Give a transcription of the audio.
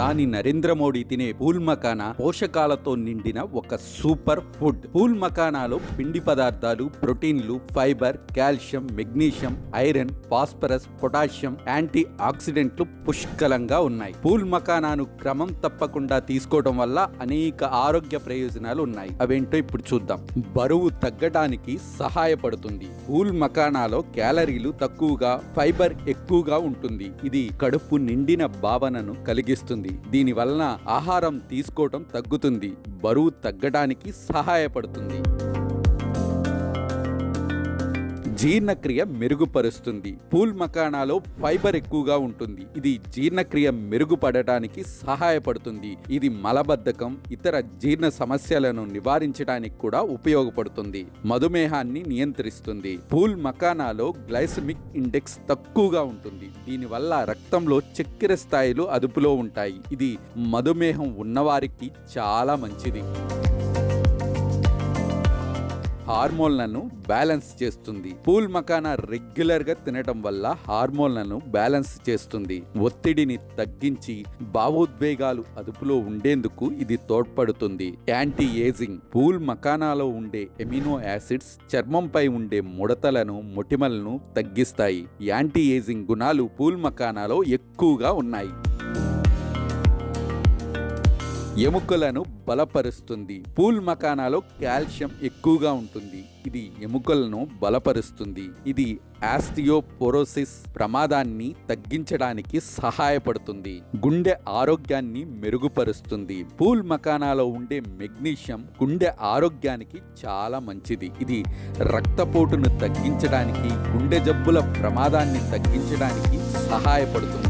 ప్రధాని నరేంద్ర మోడీ తినే పూల్ మకానా పోషకాలతో నిండిన ఒక సూపర్ ఫుడ్. పూల్ మకానాలో పిండి పదార్థాలు ప్రోటీన్లు fibre calcium magnesium iron phosphorus potassium anti ఆక్సిడెంట్లు పుష్కలంగా ఉన్నాయి. పూల్ మకానాను క్రమం తప్పకుండా తీసుకోవడం వల్ల అనేక ఆరోగ్య ప్రయోజనాలు ఉన్నాయి. అవేంటో ఇప్పుడు చూద్దాం. బరువు తగ్గడానికి సహాయపడుతుంది. పూల్ మకానాలో క్యాలరీలు తక్కువగా ఫైబర్ ఎక్కువగా ఉంటుంది. ఇది కడుపు నిండిన భావనను కలిగిస్తుంది. దీని వలన ఆహారం తీసుకోవటం తగ్గుతుంది. బరువు తగ్గడానికి సహాయపడుతుంది. జీర్ణక్రియ మెరుగుపరుస్తుంది. పూల్ మకానాలో ఫైబర్ ఎక్కువగా ఉంటుంది. ఇది జీర్ణక్రియ మెరుగుపడటానికి సహాయపడుతుంది. ఇది మలబద్ధకం ఇతర జీర్ణ సమస్యలను నివారించడానికి కూడా ఉపయోగపడుతుంది. మధుమేహాన్ని నియంత్రిస్తుంది. పూల్ మకానాలో గ్లైసమిక్ ఇండెక్స్ తక్కువగా ఉంటుంది. దీనివల్ల రక్తంలో చక్కెర స్థాయిలు అదుపులో ఉంటాయి. ఇది మధుమేహం ఉన్నవారికి చాలా మంచిది. హార్మోన్లను బ్యాలెన్స్ చేస్తుంది. పూల్ మకానా రెగ్యులర్గా తినటం వల్ల హార్మోన్లను బ్యాలెన్స్ చేస్తుంది. ఒత్తిడిని తగ్గించి భావోద్వేగాలు అదుపులో ఉండేందుకు ఇది తోడ్పడుతుంది. యాంటీ ఏజింగ్ పూల్ మకానాలో ఉండే ఎమినో యాసిడ్స్ చర్మంపై ఉండే ముడతలను మొటిమలను తగ్గిస్తాయి. యాంటీ ఏజింగ్ గుణాలు పూల్ మకానాలో ఎక్కువగా ఉన్నాయి. ఎముకలను బలపరుస్తుంది. పూల్ మకానాలో కాల్షియం ఎక్కువగా ఉంటుంది. ఇది ఎముకలను బలపరుస్తుంది. ఇది ఆస్టియోపోరోసిస్ ప్రమాదాన్ని తగ్గించడానికి సహాయపడుతుంది. గుండె ఆరోగ్యాన్ని మెరుగుపరుస్తుంది. పూల్ మకానాలో ఉండే మెగ్నీషియం గుండె ఆరోగ్యానికి చాలా మంచిది. ఇది రక్తపోటును తగ్గించడానికి గుండె జబ్బుల ప్రమాదాన్ని తగ్గించడానికి సహాయపడుతుంది.